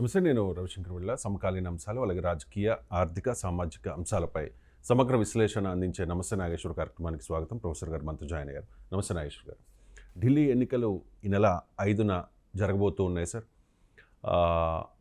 నమస్తే నేను రవిశంకర్ విళ్ళ సమకాలీన అంశాలు అలాగే రాజకీయ ఆర్థిక సామాజిక అంశాలపై సమగ్ర విశ్లేషణ అందించే నమస్తే నాగేశ్వర కార్యక్రమానికి స్వాగతం ప్రొఫెసర్ గారు మనతో జాయిన్ అయ్యారు. నమస్తే నాగేశ్వర్ గారు. ఢిల్లీ ఎన్నికలు ఈ నెల ఐదున జరగబోతూ ఉన్నాయి సార్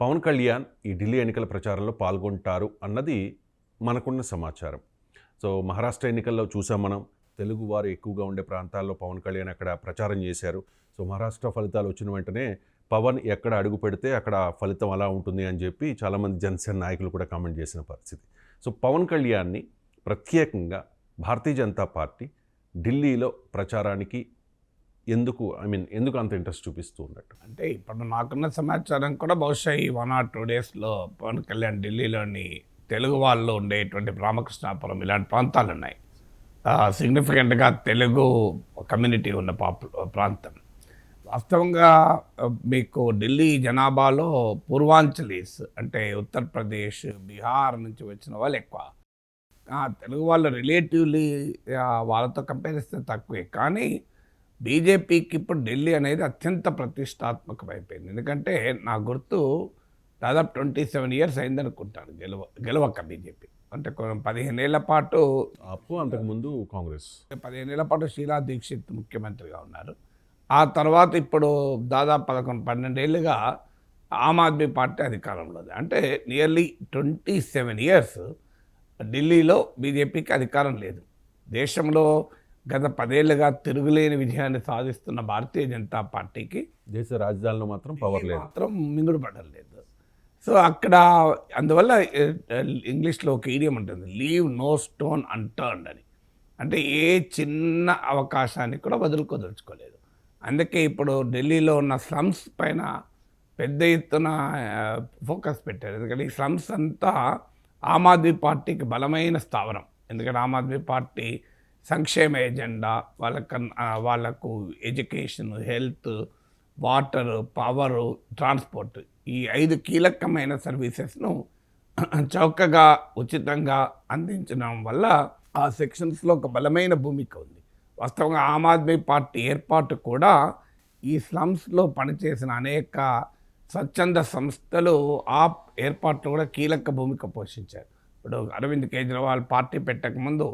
పవన్ కళ్యాణ్ ఈ ఢిల్లీ ఎన్నికల ప్రచారంలో పాల్గొంటారు అన్నది మనకున్న సమాచారం. సో మహారాష్ట్ర ఎన్నికల్లో చూసాం మనం. తెలుగు వారు ఎక్కువగా ఉండే ప్రాంతాల్లో పవన్ కళ్యాణ్ అక్కడ ప్రచారం చేశారు. సో మహారాష్ట్ర ఫలితాలు వచ్చిన వెంటనే పవన్ ఎక్కడ అడుగు పెడితే అక్కడ ఫలితం అలా ఉంటుంది అని చెప్పి చాలామంది జనసేన నాయకులు కూడా కామెంట్ చేసిన పరిస్థితి. సో పవన్ కళ్యాణ్ని ప్రత్యేకంగా భారతీయ జనతా పార్టీ ఢిల్లీలో ప్రచారానికి ఎందుకు ఐ మీన్ ఎందుకు అంత ఇంట్రెస్ట్ చూపిస్తూ ఉన్నట్టు? అంటే ఇప్పుడు నాకున్న సమాచారం కూడా బహుశా ఈ వన్ ఆర్ టూ డేస్లో పవన్ కళ్యాణ్ ఢిల్లీలోని తెలుగు వాళ్ళు ఉండేటువంటి రామకృష్ణాపురం ఇలాంటి ప్రాంతాలు ఉన్నాయి సిగ్నిఫికెంట్గా తెలుగు కమ్యూనిటీ ఉన్న పాపు ప్రాంతం. వాస్తవంగా మీకు ఢిల్లీ జనాభాలో పూర్వాంచలీస్ అంటే ఉత్తరప్రదేశ్ బీహార్ నుంచి వచ్చిన వాళ్ళు ఎక్కువ. తెలుగు వాళ్ళు రిలేటివ్లీ వాళ్ళతో కంపేర్ చేస్తే తక్కువే. కానీ బీజేపీకి ఇప్పుడు ఢిల్లీ అనేది అత్యంత ప్రతిష్టాత్మకమైపోయింది. ఎందుకంటే నా గుర్తు దాదాపు ట్వంటీ సెవెన్ ఇయర్స్ అయిందనుకుంటాను గెలవ గెలవక్క బీజేపీ. అంటే కొన్ని పదిహేనేళ్ళ పాటు అప్పు అంతకుముందు కాంగ్రెస్. పదిహేనేళ్ళ పాటు షీలా దీక్షిత్ ముఖ్యమంత్రిగా ఉన్నారు. ఆ తర్వాత ఇప్పుడు దాదాపు పదకొండు పన్నెండేళ్ళుగా ఆమ్ ఆద్మీ పార్టీ అధికారంలో ఉంది అంటే నియర్లీ ట్వంటీ సెవెన్ ఇయర్స్ ఢిల్లీలో బీజేపీకి అధికారం లేదు. దేశంలో గత పదేళ్ళుగా తిరుగులేని విజయాన్ని సాధిస్తున్న భారతీయ జనతా పార్టీకి దేశ రాజధానిలో మాత్రం పవర్ లేదు. మాత్రం మింగుడు పడలేదు సో అక్కడ అందువల్ల ఇంగ్లీష్లో ఒక ఈడియం ఉంటుంది. లీవ్ నో స్టోన్ అన్టర్న్డ్ అని. అంటే ఏ చిన్న అవకాశాన్ని కూడా వదులుకోదలుచుకోలేదు. అందుకే ఇప్పుడు ఢిల్లీలో ఉన్న స్లమ్స్ పైన పెద్ద ఎత్తున ఫోకస్ పెట్టారు. ఎందుకంటే ఈ స్లమ్స్ అంతా ఆమ్ ఆద్మీ పార్టీకి బలమైన స్థావరం. ఎందుకంటే ఆమ్ ఆద్మీ పార్టీ సంక్షేమ ఎజెండా వాళ్ళకు వాళ్ళకు education health water power transport ఈ ఐదు కీలకమైన సర్వీసెస్ను చౌకగా ఉచితంగా అందించడం వల్ల ఆ సెక్షన్స్లో ఒక బలమైన భూమిక ఉంది. వాస్తవంగా ఆమ్ ఆద్మీ పార్టీ ఏర్పాటు కూడా ఈ స్లమ్స్లో పనిచేసిన అనేక స్వచ్ఛంద సంస్థలు ఆ ఏర్పాట్లు కూడా కీలక భూమిక పోషించారు. ఇప్పుడు అరవింద్ కేజ్రీవాల్ పార్టీ పెట్టకముందు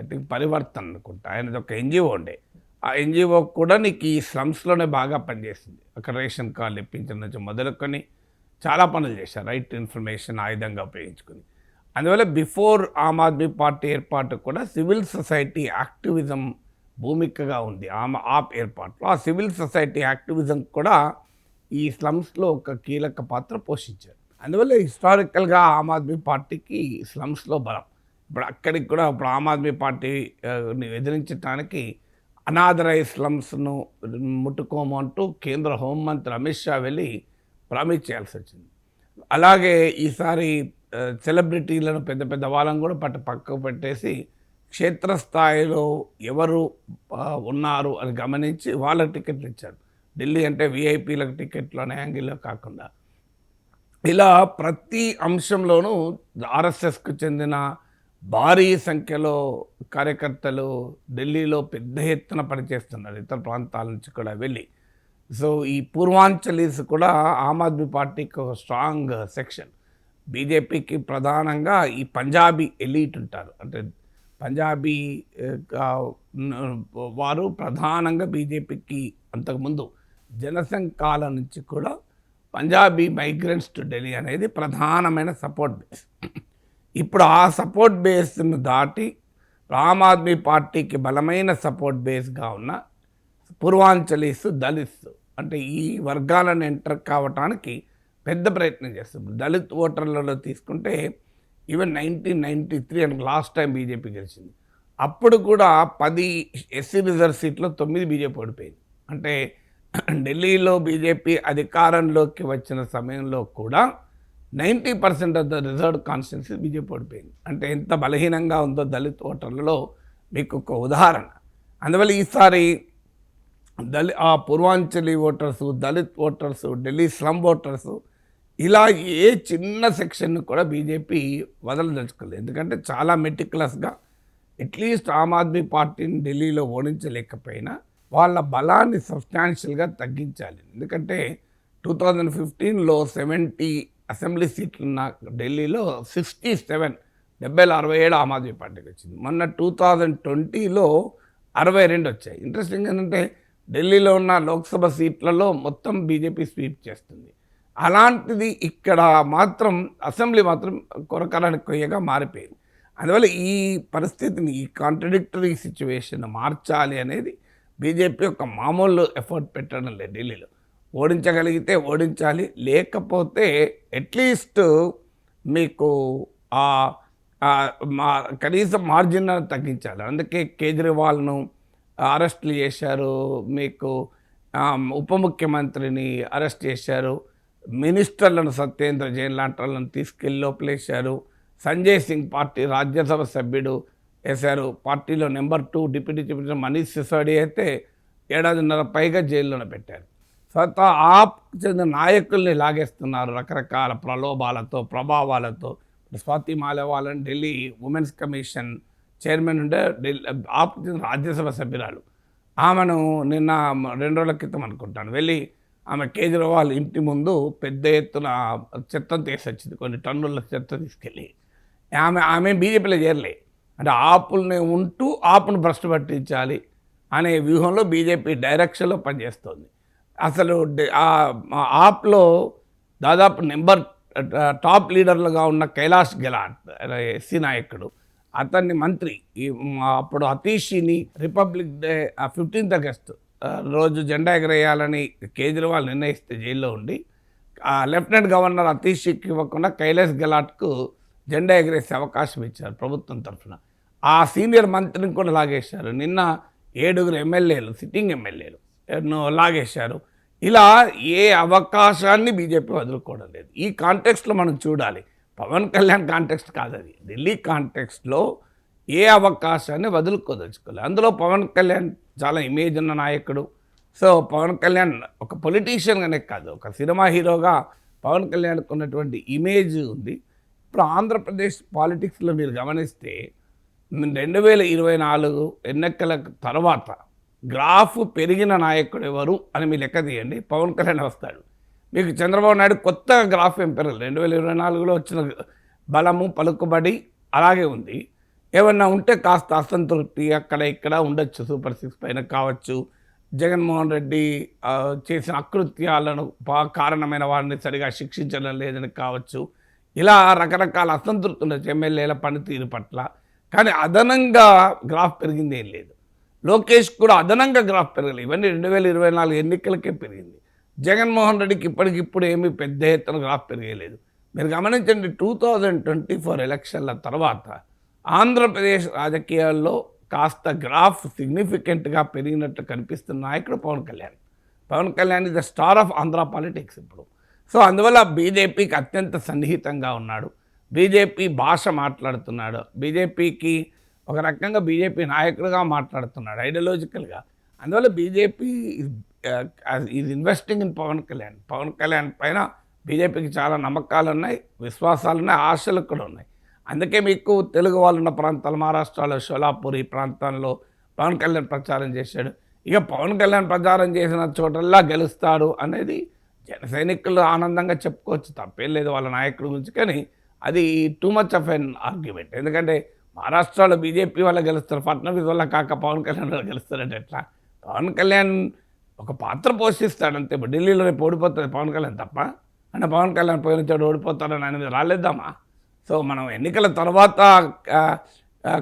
ఐ థింక్ పరివర్తన్ అనుకుంటా ఆయనది ఒక ఎన్జిఓ ఉండే. ఆ ఎన్జిఓ కూడా నీకు ఈ స్లమ్స్లోనే బాగా పనిచేసింది. అక్కడ రేషన్ కార్డులు ఇప్పించడం నుంచి మొదలుకొని చాలా పనులు చేశారు రైట్ ఇన్ఫర్మేషన్ ఆయుధంగా ఉపయోగించుకుని. అందువల్ల బిఫోర్ ఆమ్ ఆద్మీ పార్టీ ఏర్పాటు కూడా సివిల్ సొసైటీ యాక్టివిజం భూమికగా ఉంది. ఆమె ఆప్ ఏర్పాట్లో ఆ సివిల్ సొసైటీ యాక్టివిజం కూడా ఈ స్లమ్స్లో ఒక కీలక పాత్ర పోషించారు. అందువల్ల హిస్టారికల్గా ఆమ్ ఆద్మీ పార్టీకి స్లమ్స్లో బలం. ఇప్పుడు అక్కడికి కూడా ఇప్పుడు ఆమ్ ఆద్మీ పార్టీని ఎదిరించడానికి అనాథరై స్లమ్స్ను ముట్టుకోము అంటూ కేంద్ర హోంమంత్రి అమిత్ షా వెళ్ళి ప్రామిస్ చేయాల్సి వచ్చింది. అలాగే ఈసారి సెలబ్రిటీలను పెద్ద పెద్ద వాళ్ళని కూడా పట్ట పక్కకు పెట్టేసి క్షేత్రస్థాయిలో ఎవరు ఉన్నారు అని గమనించి వాళ్ళకి టికెట్లు ఇచ్చారు. ఢిల్లీ అంటే విఐపీలకు టికెట్లు అనే యాంగిల్లో కాకుండా. ఇలా ప్రతి అంశంలోనూ ఆర్ఎస్ఎస్కు చెందిన భారీ సంఖ్యలో కార్యకర్తలు ఢిల్లీలో పెద్ద ఎత్తున పనిచేస్తున్నారు. ఇతర ప్రాంతాల నుంచి కూడా వెళ్ళి. సో ఈ పూర్వాంచలీస్ కూడా ఆమ్ ఆద్మీ పార్టీకి ఒక స్ట్రాంగ్ సెక్షన్. బీజేపీకి ప్రధానంగా ఈ పంజాబీ ఎలీట్ ఉంటారు. అంటే పంజాబీ వారు ప్రధానంగా బీజేపీకి అంతకుముందు జనసంఘ్ కాలం నుంచి కూడా పంజాబీ మైగ్రెంట్స్ టు ఢిల్లీ అనేది ప్రధానమైన సపోర్ట్ బేస్ ఇప్పుడు ఆ సపోర్ట్ బేస్ను దాటి ఆమ్ ఆద్మీ పార్టీకి బలమైన సపోర్ట్ బేస్గా ఉన్న పూర్వాంచలీస్ దళిత్స్ అంటే ఈ వర్గాలను ఎంటర్ కావటానికి పెద్ద ప్రయత్నం చేస్తుంది. దళిత్ ఓటర్లలో తీసుకుంటే even nineteen ninety three and last time BJP గెలిచింది. అప్పుడు కూడా పది ఎస్సీ రిజర్వ్ సీట్లో తొమ్మిది బీజేపీ ఓడిపోయింది. అంటే ఢిల్లీలో బీజేపీ అధికారంలోకి వచ్చిన సమయంలో కూడా ninety percent of the reserve constituency BJP ఓడిపోయింది. అంటే ఎంత బలహీనంగా ఉందో దళిత్ ఓటర్లలో మీకు ఒక ఉదాహరణ. అందువల్ల ఈసారి దళి ఆ Purvanchali voters Dalit voters Delhi slum voters ఇలా ఏ చిన్న సెక్షన్ కూడా బీజేపీ వదలదలుచుకోలేదు. ఎందుకంటే చాలా మెటిక్యులస్గా అట్లీస్ట్ ఆమ్ ఆద్మీ పార్టీని ఢిల్లీలో ఓడించలేకపోయినా వాళ్ళ బలాన్ని సబ్స్టాన్షియల్గా తగ్గించాలి. ఎందుకంటే టూ థౌజండ్ ఫిఫ్టీన్లో సెవెంటీ అసెంబ్లీ సీట్లున్న ఢిల్లీలో సిక్స్టీ సెవెన్ డెబ్బై అరవై ఏడు ఆమ్ ఆద్మీ పార్టీకి వచ్చింది. మొన్న టూ థౌజండ్ ట్వంటీలో అరవై రెండు వచ్చాయి. ఇంట్రెస్టింగ్ ఏంటంటే ఢిల్లీలో ఉన్న లోక్సభ సీట్లలో మొత్తం బీజేపీ స్వీప్ చేస్తుంది. అలాంటిది ఇక్కడ మాత్రం అసెంబ్లీ మాత్రం కొరకరానికి కొయ్యగా మారిపోయింది. అందువల్ల ఈ పరిస్థితిని ఈ కాంట్రడిక్టరీ సిచ్యువేషన్ మార్చాలి అనేది బీజేపీ యొక్క మామూలు ఎఫర్ట్ పెట్టడం లేదు ఢిల్లీలో. ఓడించగలిగితే ఓడించాలి లేకపోతే అట్లీస్ట్ మీకు ఆ మా కనీసం మార్జిన్ అనేది తగ్గించాలి. అందుకే కేజ్రీవాల్ను అరెస్ట్లు చేశారు మీకు ఉప ముఖ్యమంత్రిని అరెస్ట్ చేశారు మినిస్టర్లను సత్యేంద్ర జైన్ లాంటి వాళ్ళని తీసుకెళ్ళి లోపలేశారు. సంజయ్ సింగ్ పార్టీ రాజ్యసభ సభ్యుడు వేశారు. పార్టీలో number two deputy chief Manish సిసోడి అయితే ఏడాదిన్నర పైగా జైల్లోనే పెట్టారు. సత ఆప్ చెందిన నాయకుల్ని లాగేస్తున్నారు రకరకాల ప్రలోభాలతో ప్రభావాలతో. స్వాతి మాలేవాలని ఢిల్లీ ఉమెన్స్ కమిషన్ చైర్మన్ ఉండే ఢిల్లీ ఆప్ చెందిన రాజ్యసభ సభ్యురాలు. ఆమెను నిన్న రెండు రోజుల క్రితం అనుకుంటాను. వెళ్ళి ఆమె కేజ్రీవాల్ ఇంటి ముందు పెద్ద ఎత్తున చెత్తను తీసొచ్చింది కొన్ని టన్నుల చెత్త తీసుకెళ్ళి. ఆమె ఆమె బీజేపీలో చేరలే. అంటే ఆపుల్ని ఉంటూ ఆపును భ్రష్టు పట్టించాలి అనే వ్యూహంలో బీజేపీ డైరెక్షన్లో పనిచేస్తోంది. అసలు ఆప్లో దాదాపు నెంబర్ టాప్ లీడర్లుగా ఉన్న కైలాష్ గెలాట్ ఎస్సీ నాయకుడు. అతన్ని మంత్రి ఈ అప్పుడు అతీషిని రిపబ్లిక్ డే ఫిఫ్టీన్త్ ఆగస్టు రోజు జెండా ఎగరేయాలని కేజ్రీవాల్ నిర్ణయిస్తే జైల్లో ఉండి ఆ లెఫ్టినెంట్ గవర్నర్ అతీషికి ఇవ్వకుండా కైలాస్ గెలాట్కు జెండా ఎగరేసే అవకాశం ఇచ్చారు ప్రభుత్వం తరఫున. ఆ సీనియర్ మంత్రిని కూడా లాగేశారు. నిన్న ఏడుగురు ఎమ్మెల్యేలు సిట్టింగ్ ఎమ్మెల్యేలు ఎన్నో లాగేశారు. ఇలా ఏ అవకాశాన్ని బీజేపీ వదులుకోవడం లేదు. ఈ కాంటెక్స్ట్లో మనం చూడాలి. పవన్ కళ్యాణ్ కాంటెక్స్ట్ కాదు అది ఢిల్లీ కాంటెక్స్ట్లో ఏ అవకాశాన్ని వదులుకోదలుచుకోలేదు అందులో పవన్ కళ్యాణ్ చాలా ఇమేజ్ ఉన్న నాయకుడు. సో పవన్ కళ్యాణ్ ఒక పొలిటీషియన్గానే కాదు ఒక సినిమా హీరోగా పవన్ కళ్యాణ్కు ఉన్నటువంటి ఇమేజ్ ఉంది. ఇప్పుడు ఆంధ్రప్రదేశ్ పాలిటిక్స్లో మీరు గమనిస్తే రెండు వేల ఇరవై నాలుగు ఎన్నికల తర్వాత గ్రాఫ్ పెరిగిన నాయకుడు ఎవరు అని మీరు లెక్క తీయండి పవన్ కళ్యాణ్ వస్తాడు. మీకు చంద్రబాబు నాయుడు కొత్తగా గ్రాఫ్ ఏం పెరగదు రెండు వేల ఇరవై నాలుగులో వచ్చిన బలము పలుకుబడి అలాగే ఉంది. ఏమన్నా ఉంటే కాస్త అసంతృప్తి అక్కడ ఇక్కడ ఉండొచ్చు సూపర్ సిక్స్ పైన కావచ్చు. జగన్మోహన్ రెడ్డి చేసిన అకృత్యాలను పా- కారణమైన వారిని సరిగా శిక్షించడం లేదని కావచ్చు. ఇలా రకరకాల అసంతృప్తి ఉండొచ్చు ఎమ్మెల్యేల పనితీరు పట్ల. కానీ అదనంగా గ్రాఫ్ పెరిగింది ఏం లేదు. లోకేష్ కూడా అదనంగా గ్రాఫ్ పెరగలేదు ఇవన్నీ రెండు వేల ఇరవై నాలుగు ఎన్నికలకే పెరిగింది. జగన్మోహన్ రెడ్డికి ఇప్పటికిప్పుడు ఏమీ పెద్ద ఎత్తున గ్రాఫ్ పెరగలేదు. మీరు గమనించండి టూ థౌజండ్ ట్వంటీ ఫోర్ ఎలక్షన్ల తర్వాత ఆంధ్రప్రదేశ్ రాజకీయాల్లో కాస్త గ్రాఫ్ సిగ్నిఫికెంట్గా పెరిగినట్టు కనిపిస్తున్న నాయకుడు Pawan Kalyan. Pawan Kalyan is the star of Andhra politics ఇప్పుడు. సో అందువల్ల బీజేపీకి అత్యంత సన్నిహితంగా ఉన్నాడు. బీజేపీ భాష మాట్లాడుతున్నాడు. బీజేపీకి ఒక రకంగా బీజేపీ నాయకుడిగా మాట్లాడుతున్నాడు ఐడియాలజికల్గా అందువల్ల BJP is investing in Pawan Kalyan. Pawan Kalyan పైన బీజేపీకి చాలా నమ్మకాలు ఉన్నాయి విశ్వాసాలు ఉన్నాయి ఆశలు కూడా ఉన్నాయి. అందుకే మీకు తెలుగు వాళ్ళు ఉన్న ప్రాంతాలు మహారాష్ట్రలో షోలాపూర్ ఈ ప్రాంతంలో పవన్ కళ్యాణ్ ప్రచారం చేశాడు. ఇక పవన్ కళ్యాణ్ ప్రచారం చేసిన చోటల్లా గెలుస్తాడు అనేది జన సైనికులు ఆనందంగా చెప్పుకోవచ్చు. తప్పేం లేదు వాళ్ళ నాయకుడి గురించి కానీ అది too much of an argument ఎందుకంటే మహారాష్ట్రలో బీజేపీ వల్ల గెలుస్తారు ఫడ్నవీస్ వల్ల కాక పవన్ కళ్యాణ్ వల్ల గెలుస్తారంటే ఎట్లా? పవన్ కళ్యాణ్ ఒక పాత్ర పోషిస్తాడు అంతే ఇప్పుడు ఢిల్లీలో రేపు ఓడిపోతుంది పవన్ కళ్యాణ్ తప్ప. అంటే పవన్ కళ్యాణ్ పోయిన చోటు ఓడిపోతాడని ఆయన మీద రాలేద్దామా? సో మనం ఎన్నికల తర్వాత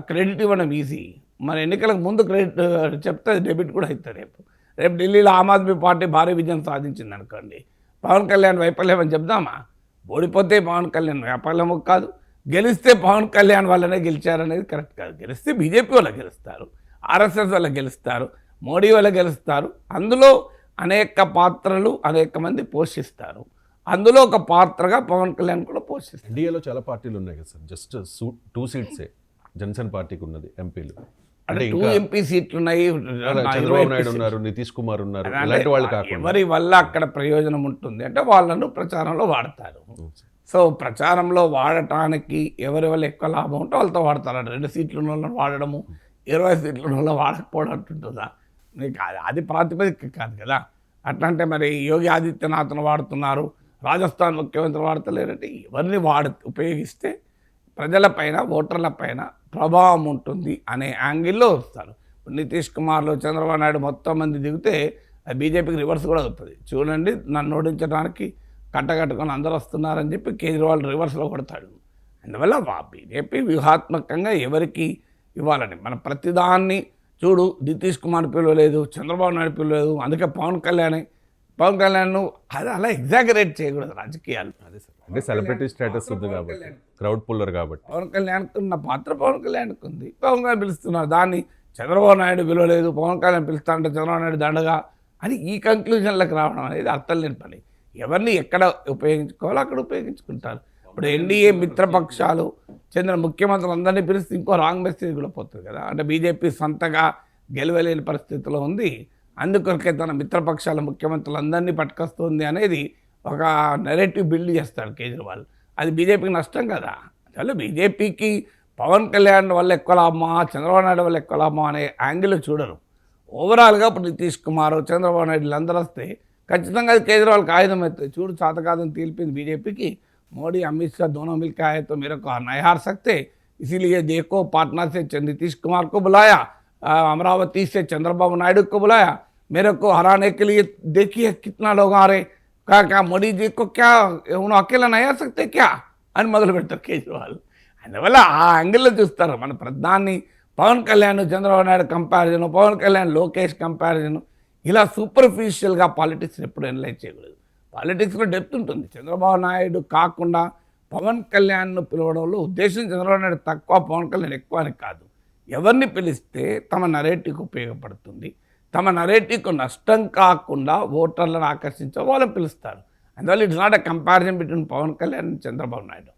క్రెడిట్ ఇవ్వడం ఈజీ. మన ఎన్నికలకు ముందు క్రెడిట్ చెప్తే డెబిట్ కూడా అవుతుంది రేపు. రేపు ఢిల్లీలో ఆమ్ ఆద్మీ పార్టీ భారీ విజయం సాధించింది అనుకోండి. పవన్ కళ్యాణ్ వైఫల్యం అని చెప్దామా? ఓడిపోతే పవన్ కళ్యాణ్ వైఫల్యం కాదు. గెలిస్తే పవన్ కళ్యాణ్ వాళ్ళనే గెలిచారనేది కరెక్ట్ కాదు. గెలిస్తే బీజేపీ వల్ల గెలుస్తారు. ఆర్ఎస్ఎస్ వల్ల గెలుస్తారు. మోడీ వల్ల గెలుస్తారు. అందులో అనేక పాత్రలు అనేక మంది పోషిస్తారు. అందులో ఒక పాత్రగా పవన్ కళ్యాణ్ కూడా పోషిస్తారు. ఎన్డీఏలో చాలా పార్టీలు ఉన్నాయి కదా సార్. జస్ట్ టూ సీట్సే జనసేన పార్టీకి ఉన్నది ఎంపీలు. అంటే టూ ఎంపీ సీట్లు ఉన్నాయి చంద్రబాబు నాయుడు ఉన్నారు నితీష్ కుమార్ ఉన్నారు ఇలాంటి వాళ్ళు కాకుండా. ఎవరి వల్ల అక్కడ ప్రయోజనం ఉంటుంది అంటే వాళ్ళను ప్రచారంలో వాడతారు. సో ప్రచారంలో వాడటానికి ఎవరి వల్ల ఎక్కువ లాభం ఉంటే వాళ్ళతో వాడతారు. రెండు సీట్లు వాళ్ళని వాడడము ఇరవై సీట్లు వాళ్ళని వాడకపోవడం అంటుంటుందా? నీకు అది- అది ప్రాతిపదిక కాదు కదా. అట్లా అంటే మరి యోగి ఆదిత్యనాథ్ను వాడుతున్నారు రాజస్థాన్ ముఖ్యమంత్రి వాడతలేరంటే ఎవరిని వాడు ఉపయోగిస్తే ప్రజలపైన ఓటర్లపైన ప్రభావం ఉంటుంది అనే యాంగిల్లో వస్తారు. నితీష్ కుమార్లో చంద్రబాబు నాయుడు మొత్తం మంది దిగితే బీజేపీకి రివర్స్ కూడా అవుతుంది. చూడండి నన్ను ఓడించడానికి కట్టకట్టుకొని అందరూ వస్తున్నారని చెప్పి కేజ్రీవాల్ రివర్స్లో కొడతాడు. అందువల్ల బీజేపీ వ్యూహాత్మకంగా ఎవరికి ఇవ్వాలని మన ప్రతిదాన్ని చూడు నితీష్ కుమార్ పిలవలేదు చంద్రబాబు నాయుడు పిలవలేదు అందుకే పవన్ కళ్యాణ్ పవన్ కళ్యాణ్ అది అలా ఎగ్జాగరేట్ చేయకూడదు రాజకీయాలు. అదే సార్. అంటే సెలబ్రిటీ స్టేటస్ ఉంది కాబట్టి క్రౌడ్ పుల్లర్ కాబట్టి. పవన్ కళ్యాణ్కి ఉన్న పాత్ర పవన్ కళ్యాణ్కి ఉంది. పవన్ కళ్యాణ్ పిలుస్తున్నారు. దాన్ని చంద్రబాబు నాయుడు పిలవలేదు పవన్ కళ్యాణ్ పిలుస్తా అంటే చంద్రబాబు నాయుడు దండగా అని ఈ కంక్లూజన్లకు రావడం అనేది అర్థం లేని పని. ఎవరిని ఎక్కడ ఉపయోగించుకోవాలో అక్కడ ఉపయోగించుకుంటారు. ఇప్పుడు ఎన్డీఏ మిత్రపక్షాలు చెందిన ముఖ్యమంత్రులు అందరినీ పిలిస్తే ఇంకో రాంగ్ మెసేజ్ కూడా పోతుంది కదా. అంటే బీజేపీ సొంతగా గెలవలేని పరిస్థితిలో ఉంది. అందుకొరకే తన మిత్రపక్షాల ముఖ్యమంత్రులందరినీ పట్టుకొస్తుంది అనేది ఒక నెరేటివ్ బిల్డ్ చేస్తాడు కేజ్రీవాల్ అది బీజేపీకి నష్టం కదా అందువల్ల బీజేపీకి పవన్ కళ్యాణ్ వల్ల ఎక్కువ లాభమా చంద్రబాబు నాయుడు వల్ల ఎక్కువ లాభమా అనే యాంగిల్ చూడరు ఓవరాల్గా ఇప్పుడు నితీష్ కుమార్ చంద్రబాబు నాయుడు వీళ్ళందరూ వస్తే ఖచ్చితంగా అది కేజ్రీవాల్కి ఆయుధం అవుతుంది చూడు చాతకాదని తీల్పింది बीजेपी मोदी अमित शाह दोनों मिलकर आए तो मेरे को नहीं हार सकते इसीलिए देखो पाटना से च- नीतीश कुमार को बुलाया आ, अमरावती से चंद्रबाबु नायडू को बुलाया मेरे को हराने के लिए देखिए कितना लोग आ रहे कहा क्या मोदी जी को क्या उन्होंने अकेला नहीं आ सकते क्या అని మొదలు పెడతారు కేజ్రీవాల్ అందువల్ల ఆ యాంగిల్లో చూస్తారు మన ప్రధాని పవన్ కళ్యాణ్ చంద్రబాబు నాయుడు కంపారిజన్ పవన్ కళ్యాణ్ లోకేష్ కంపారిజన్ ఇలా సూపర్ఫిషియల్గా పాలిటిక్స్ ఎప్పుడు ఎనలైజ్ చేయకూడదు పాలిటిక్స్లో డెప్త్ ఉంటుంది చంద్రబాబు నాయుడు కాకుండా పవన్ కళ్యాణ్ను పిలవడంలో ఉద్దేశం చంద్రబాబు నాయుడు తక్కువ పవన్ కళ్యాణ్ ఎక్కువ అని కాదు ఎవరిని పిలిస్తే తమ నరేటివ్కి ఉపయోగపడుతుంది. తమ నరేటివ్కు నష్టం కాకుండా ఓటర్లను ఆకర్షించే వాళ్ళని పిలుస్తారు. అందువల్ల it's not a comparison between Pawan Kalyan and Chandrababu Naidu.